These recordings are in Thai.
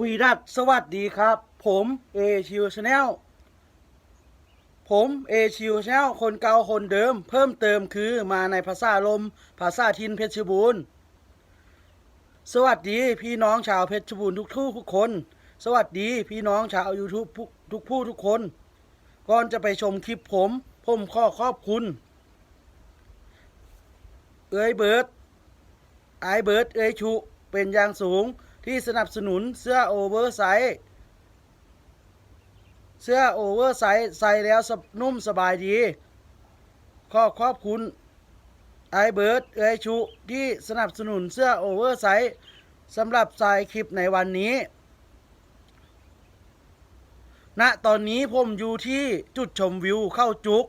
วีดัสสวัสดีครับ ผมเอชิวชาแนลผมเอชิวชาแนลคนเก่าคนเดิม เพิ่มเติมคือมาในภาษาลม ภาษาทินเพชรบูรณ์ สวัสดีพี่น้องชาวเพชรบูรณ์ทุกทุกทุกคน สวัสดีพี่น้องชาวยูทูบทุกผู้ทุกคน ก่อนจะไปชมคลิปผม ผมขอขอบคุณ เอ้ยเบิร์ดไอเบิร์ดเอ้ยชุเป็นอย่างสูง ที่สนับสนุนเสื้อโอเวอร์ไซส์เสื้อโอเวอร์ไซส์ใส่แล้วนุ่มสบายดี ขอขอบคุณไอเบิร์ดเอชุที่สนับสนุนเสื้อโอเวอร์ไซส์สำหรับใส่คลิปในวันนี้ณตอนนี้ผมอยู่ที่จุดชมวิวเข้าจุก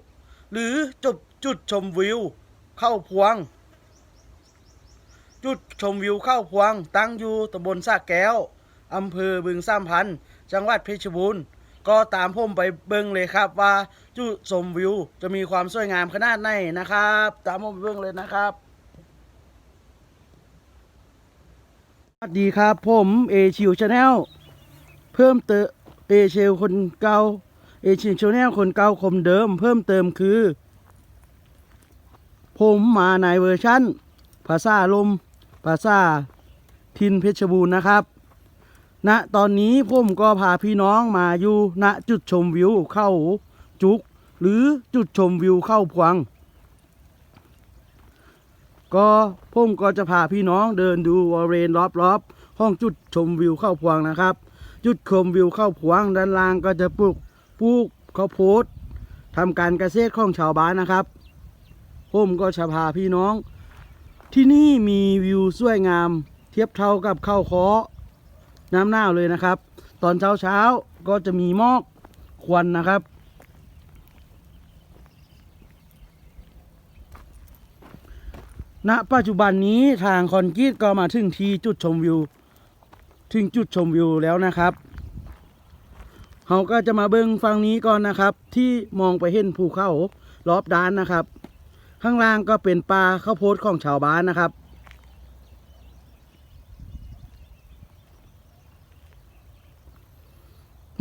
หรือจุดจุดชมวิว เข้าพวง จุดชมวิวเข้าพวง ตั้งอยู่ตำบลสระแก้วอำเภอบึงสามพัน จังหวัดเพชรบูรณ์ ก็ตามผมไปเบิ่งเลยครับว่าจุดชมวิวจะมีความสวยงามขนาดไหนนะครับ ตามผมไปเบิ่งเลยนะครับสวัสดีครับผมเอชิวชาแนลเพิ่มเติมเอชิวคนเก่าเอชิวชาแนลคนเก่าคมเดิม เพิ่มเติมคือ ผมมาในเวอร์ชั่นภาษาลม ภาษาทินเพชรบูรณ์นะครับ ณ ตอนนี้ผมก็พาพี่น้องมาอยู่ณจุดชมวิวเข้าจุก หรือจุดชมวิวเข้าพวง ก็ผมก็จะพาพี่น้องเดินดูบริเวณรอบๆห้องจุดชมวิวเข้าพวงนะครับ จุดชมวิวเข้าพวงด้านล่างก็จะปลูกปลูกข้าวโพดทำการเกษตรของชาวบ้านนะครับ ผมก็จะพาพี่น้อง ที่นี่มีวิวสวยงาม เทียบเท่ากับเข้าคอน้ำหน้าเลยนะครับ ตอนเช้าเช้าก็จะมีหมอกควันนะครับ ณ ปัจจุบันนี้ทางคอนกรีตก็มาถึงที่จุดชมวิว ถึงจุดชมวิวแล้วนะครับเราก็จะมาเบิ้งฝั่งนี้ก่อนนะครับ ที่มองไปเห็นภูเขารอบด้านนะครับ ข้างล่างก็เป็นป่าข้าวโพดของชาวบ้านนะครับ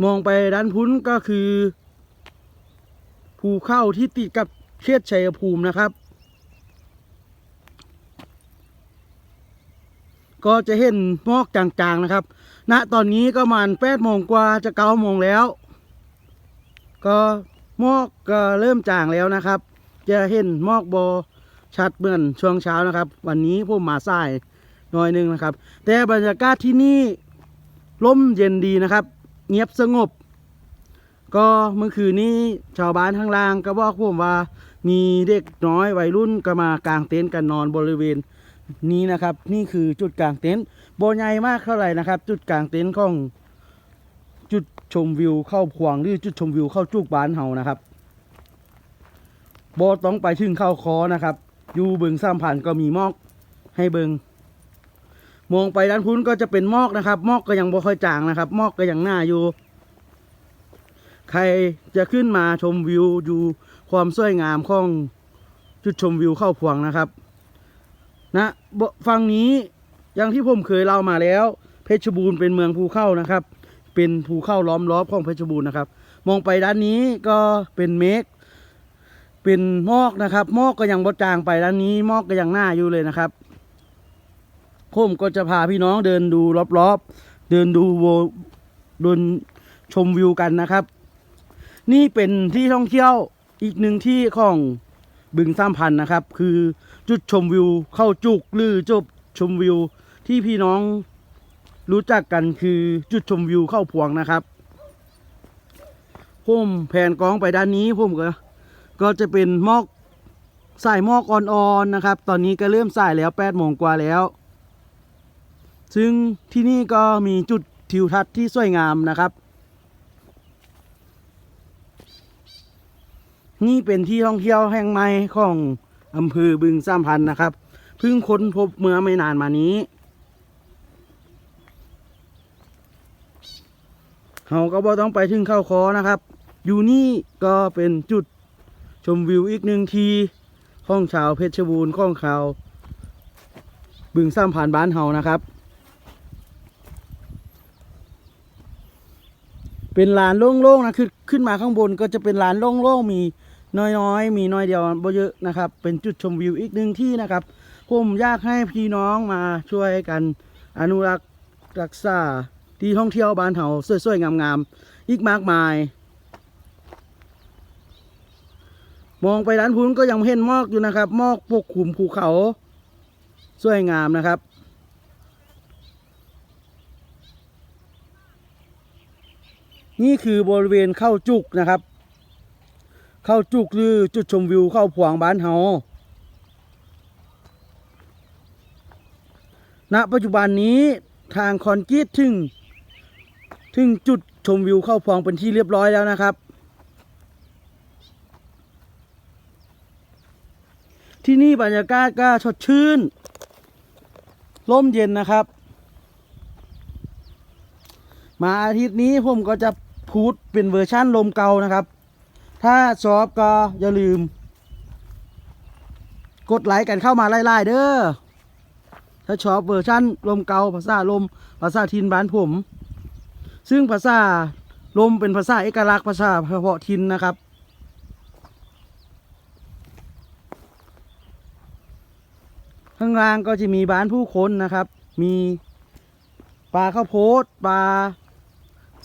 มองไปด้านพุ้นก็คือภูเข้าที่ติดกับเขตชัยภูมินะครับ ก็จะเห็นมอกจางๆนะครับณตอนนี้ก็มาณแปดโมงกว่าจะเก้าโมงแล้ว ก็มอกก็เริ่มจางแล้วนะครับ จะเห็นหมอกบอชัดเหมือนช่วงเช้านะครับ วันนี้ผมมาสายหน่อยหนึงนะครับ แต่บรรยากาศที่นี่ร่มเย็นดีนะครับ เงียบสงบ ก็เมื่อคืนนี้ชาวบ้านข้างล่างก็บอกผมว่ามีเด็กน้อยวัยรุ่นก็มากางเต็นท์กันนอนบริเวณนี้นะครับ นี่คือจุดกางเต็นท์โบใหญ่มากเท่าไหร่นะครับ จุดกางเต็นท์ของจุดชมวิวเข้าพวงหรือจุดชมวิวเข้าจุกบ้านเฮานะครับ บต้องไปถึงเข้าคอนะครับ อยู่บึงสามพันก็มีมอกให้เบิงมองไปด้านพุ้นก็จะเป็นมอกนะครับ มอกก็ยังบ่ค่อยจางนะครับ มอกก็ยังหน้าอยู่ ใครจะขึ้นมาชมวิวดูความสวยงามของจุดชมวิวเข้าพวงนะครับ นะฝั่งนี้อย่างที่ผมเคยเล่ามาแล้ว เพชรบูรณ์เป็นเมืองภูเข้านะครับ เป็นภูเข้าล้อมรอบของเพชรบูรณ์นะครับ มองไปด้านนี้ก็เป็นเมฆ เป็นมอกนะครับมอกก็ยังบดจางไปด้านนี้มอกก็ยังหน้าอยู่เลยนะครับผมก็จะพาพี่น้องเดินดูรอบๆ เดินดูโวเดินชมวิวกันนะครับ นี่เป็นที่ท่องเที่ยวอีกหนึ่งที่ของบึงสามพันนะครับ คือจุดชมวิวเข้าจุกหรือจุดชมวิวที่พี่น้องรู้จักกันคือจุดชมวิวเข้าพวงนะครับผมแผนกล้องไปด้านนี้ผมก็ ก็จะเป็นหมอกใสายหมอกอ่อนๆนะครับ ตอนนี้ก็เริ่มใสายแล้วแปดโมงกว่าแล้ว ซึ่งที่นี่ก็มีจุดทิวทัศน์ที่สวยงามนะครับ นี่เป็นที่ท่องเที่ยวแห่งใหม่ของอำเภอบึงสามพันนะครับ เพิ่งค้นพบเมื่อไม่นานมานี้เราก็บ่ต้องไปถึงเข้าคอนะครับ อยู่นี่ก็เป็นจุด ชมวิวอีกหนึ่งทีของชาวเพชรบูรณ์ของชาว บึงสามพันบ้านเฮานะครับ เป็นลานโล่งๆนะคือขึ้นมาข้างบนก็จะเป็นลานโล่งๆมีน้อยๆ มีน้อยเดียวบ่เยอะนะครับ เป็นจุดชมวิวอีกหนึ่งที่นะครับผมอยากให้พี่น้องมาช่วยกันอนุรักษ์รักษาที่ท่องเที่ยวบ้านเฮาสวยๆงามๆอีกมากมาย มองไปด้านพุ้นก็ยังเห็นหมอกอยู่นะครับหมอกปกคลุมภูเขา สวยงามนะครับ นี่คือบริเวณเข้าจุกนะครับ เข้าจุกหรือจุดชมวิวเข้าผวางบ้านเฮาณปัจจุบันนี้ทางคอนกรีตถึง ถึงจุดชมวิวเข้าพวงเป็นที่เรียบร้อยแล้วนะครับ ที่นี่บรรยากาศก็สดชื่นร่มเย็นนะครับ มาอาทิตย์นี้ผมก็จะพูดเป็นเวอร์ชั่นลมเก่านะครับ ถ้าชอบก็อย่าลืม กดไลค์กันเข้ามาไล่ๆเด้อถ้าชอบเวอร์ชั่นลมเก่าภาษาลมภาษาทินบ้านผม ซึ่งภาษาลมเป็นภาษาเอกลักษณ์ภาษาเฉพาะทินนะครับ ข้างล่างก็จะมีบ้านผู้คนนะครับ มีปลาข้าวโพดปลา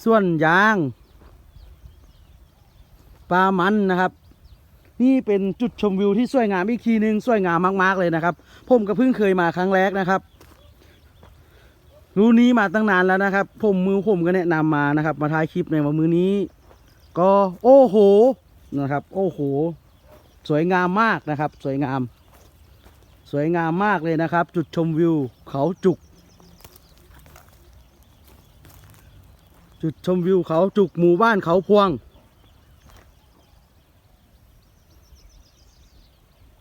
ส่วนยาง ปลามันนะครับ นี่เป็นจุดชมวิวที่สวยงามอีกทีหนึ่งสวยงามมาก ๆ เลยนะครับ ผมก็เพิ่งเคยมาครั้งแรกนะครับ รู้นี้มาตั้งนานแล้วนะครับ ผมมือผมก็แนะนำมานะครับ มาถ่ายคลิปในวันมือนี้ ก็โอ้โหนะครับ โอ้โห สวยงามมากนะครับ สวยงาม สวยงามมากเลยนะครับ จุดชมวิวเขาจุก จุดชมวิวเขาจุกหมู่บ้านเขาพวง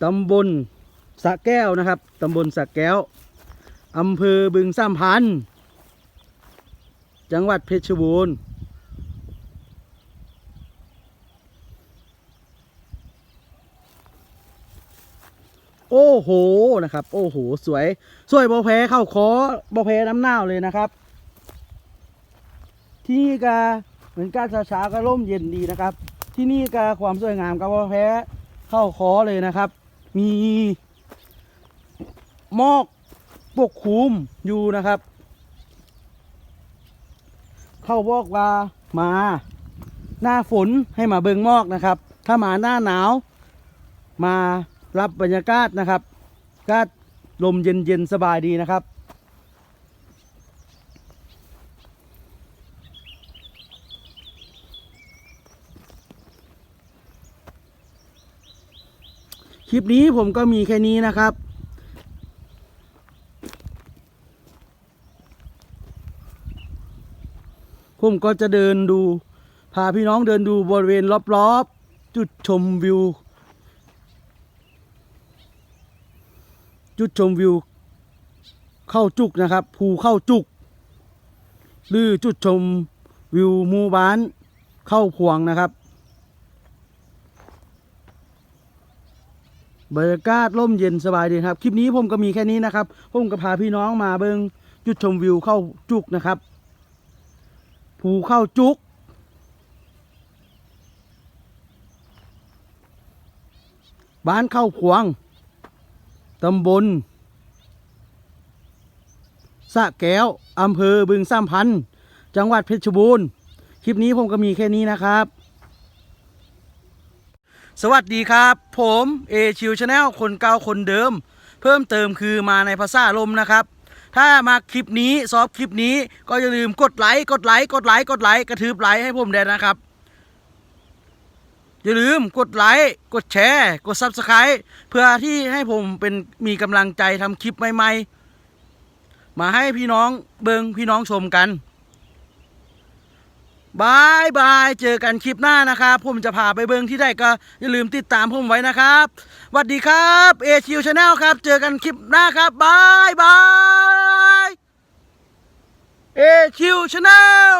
ตำบลสะแก้วนะครับตำบลสะแก้วอำเภอบึงสามพัน จังหวัดเพชรบูรณ์ โอ้โหนะครับ โอ้โห สวย สวยบอแพ้เข้าคอบอแพ้น้ำหนาเลยนะครับ ที่นี่ก็เหมือนการช้าๆก็ร่มเย็นดีนะครับ ที่นี่ก็ความสวยงามก็บบอแพ้เข้าคอเลยนะครับ มีหมอกปกคลุมอยู่นะครับ เข้าบอกว่ามาหน้าฝนให้มาเบิงหมอกนะครับ ถ้ามาหน้าหนาวมา รับบรรยากาศนะครับก็ลมเย็นๆสบายดีนะครับ คลิปนี้ผมก็มีแค่นี้นะครับผมก็จะเดินดู พาพี่น้องเดินดูบริเวณรอบๆ จุดชมวิว จุดชมวิว เข้าจุกนะครับภูเข้าจุก หรือจุดชมวิวหมู่บ้านเข้าพวงนะครับ บรรยากาศร่มเย็นสบายดีครับ คลิปนี้ผมก็มีแค่นี้นะครับ ผมก็พาพี่น้องมาเบิงจุดชมวิวเข้าจุกนะครับภูเข้าจุกบ้านเข้าขวง ตำบลสะแก้วอำเภอบึงสามพันจังหวัดเพชรบูรณ์ คลิปนี้ผมก็มีแค่นี้นะครับ สวัสดีครับ ผมเอชิวชาแนลคนเก่าคนเดิม เพิ่มเติมคือมาในภาษาลมนะครับ ถ้ามาคลิปนี้ซอฟคลิปนี้ก็อย่าลืมกดไลค์กดไลค์กดไลค์กดไลค์กระทืบไลค์ให้ผมด้วยนะครับ อย่าลืมกดไลค์ กดแชร์ กดซับสไคร b ์เพื่อที่ให้ผมเป็นมีกำลังใจทำคลิปใหม่ๆ มาให้พี่น้องเบิงพี่น้องชมกันบายบายเจอกันคลิปหน้านะครับ ผมจะพาไปเบิงที่ใดก็อย่าลืมติดตามผมไว้นะครับสวัสดีครับเอชิวชาแนลครับ เจอกันคลิปหน้าครับบายบายเอชิวชาแนล